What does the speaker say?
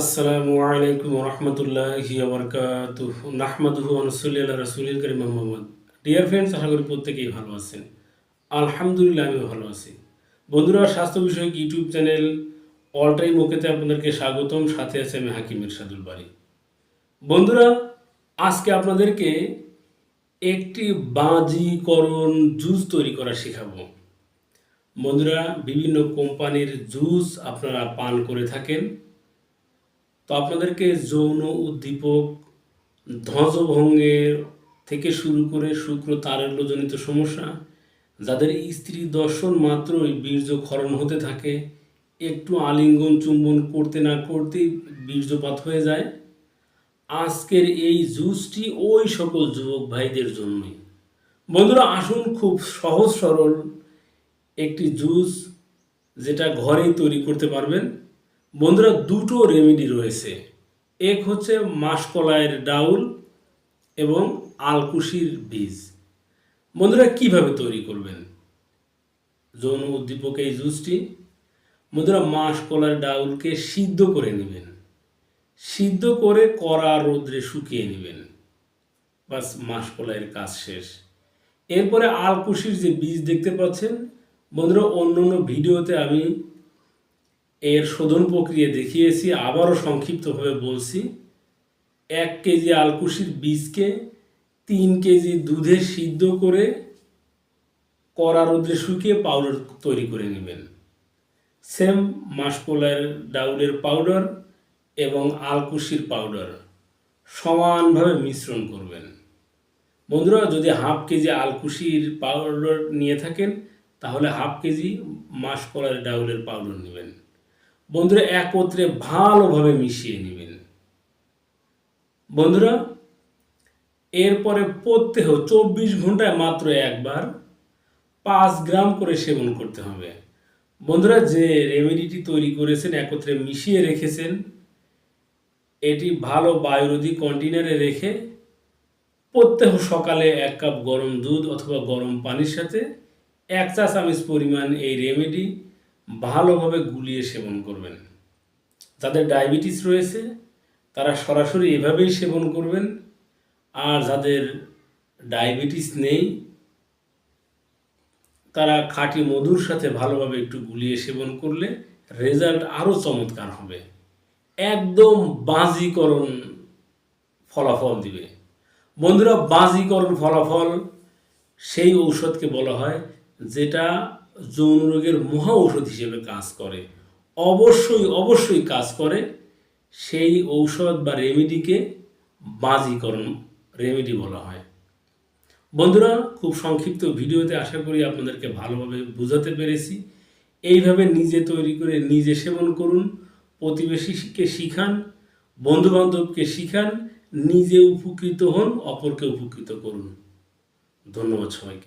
আসসালামু আলাইকুম রহমতুল্লাহি আবরকাতুহ নাহমাদুহু আনসুল্লি আল্লাহ রসুলিল করিম মোহাম্মদ ডিয়ার ফ্রেন্ডস আশা করি প্রত্যেকেই ভালো আছেন। আলহামদুলিল্লাহ আমি ভালো আছি। বন্ধুরা, স্বাস্থ্য বিষয়ক ইউটিউব চ্যানেল অল টাইম ওকেতে আপনাদেরকে স্বাগতম। সাথে আছে আমি হাকিম ইরশাদুল বাড়ি বন্ধুরা, আজকে আপনাদেরকে একটি বাজিকরণ জুস তৈরি করা শেখাবো। বন্ধুরা, বিভিন্ন কোম্পানির জুস আপনারা পান করে থাকেন। তো আপনাদেরকে যৌন উদ্দীপক ধ্বজভঙ্গের থেকে শুরু করে শুক্র তারল্যজনিত সমস্যা, যাদের স্ত্রী দর্শন মাত্রই বীর্যক্ষরণ হতে থাকে, একটু আলিঙ্গন চুম্বন করতে না করতেই বীর্যপাত হয়ে যায়। আজকের এই জুসটি ওই সকল যুবক ভাইদের জন্যই। বন্ধুরা, আসুন খুব সহজ সরল একটি জুস যেটা ঘরেই তৈরি করতে পারবেন। বন্ধুরা, দুটো রেমেডি রয়েছে। এক হচ্ছে মাসকলাইয়ের ডাউল এবং আলকুশির বীজ। বন্ধুরা, কীভাবে তৈরি করবেন? যৌন উদ্দীপক এই জুসটি। বন্ধুরা, মাসকলার ডাউলকে সিদ্ধ করে নেবেন। সিদ্ধ করে কড়া রোদ্রে শুকিয়ে নেবেন। বাস, মাসকলাইয়ের কাজ শেষ। এরপরে আলকুশির যে বীজ দেখতে পাচ্ছেন, বন্ধুরা অন্য অন্য ভিডিওতে আমি এর শোধন প্রক্রিয়া দেখিয়েছি, আবারও সংক্ষিপ্তভাবে বলছি। এক কেজি আলকুশির বীজকে তিন কেজি দুধে সিদ্ধ করে কড়া রোদ্রে শুকিয়ে পাউডার তৈরি করে নেবেন। সেম মাসকলার ডাউলের পাউডার এবং আলকুশির পাউডার সমানভাবে মিশ্রণ করবেন। বন্ধুরা, যদি হাফ কেজি আলকুশির পাউডার নিয়ে থাকেন, তাহলে হাফ কেজি মাসকলার ডাউলের পাউডার নেবেন। বন্ধুরা, একত্রে ভালোভাবে মিশিয়ে নেবেন। বন্ধুরা, এরপরে প্রত্যেহ চব্বিশ ঘন্টায় মাত্র একবার। পাঁচ গ্রাম করে সেবন করতে হবে। বন্ধুরা, যে রেমেডিটি তৈরি করেছেন, একত্রে মিশিয়ে রেখেছেন, এটি ভালো বায়ুরোধী কন্টেনারে রেখে প্রত্যেহ সকালে এক কাপ গরম দুধ অথবা গরম পানির সাথে। এক চা চামচ পরিমাণ এই রেমেডি ভালোভাবে গুলিয়ে সেবন করবেন। যাদের ডায়াবেটিস রয়েছে, তারা সরাসরি এভাবেই সেবন করবেন। আর যাদের ডায়াবেটিস নেই, তারা খাঁটি মধুর সাথে ভালোভাবে একটু গুলিয়ে সেবন করলে রেজাল্ট আরও চমৎকার হবে। একদম বাজিকরণ ফলাফল দিবে। বন্ধুরা, বাজিকরণ ফলাফল সেই ঔষধকে বলা হয়, যেটা যৌন রোগের মহা ঔষধ হিসেবে কাজ করে, অবশ্যই অবশ্যই কাজ করে, সেই ঔষধ বা রেমেডিকে বাজিকরণ রেমেডি বলা হয়। বন্ধুরা, খুব সংক্ষিপ্ত ভিডিওতে আশা করি আপনাদেরকে ভালোভাবে বোঝাতে পেরেছি। এইভাবে নিজে তৈরি করে নিজে সেবন করুন, প্রতিবেশীকে শিখান, বন্ধুবান্ধবকে শিখান, নিজে উপকৃত হন, অপরকে উপকৃত করুন। ধন্যবাদ সবাইকে।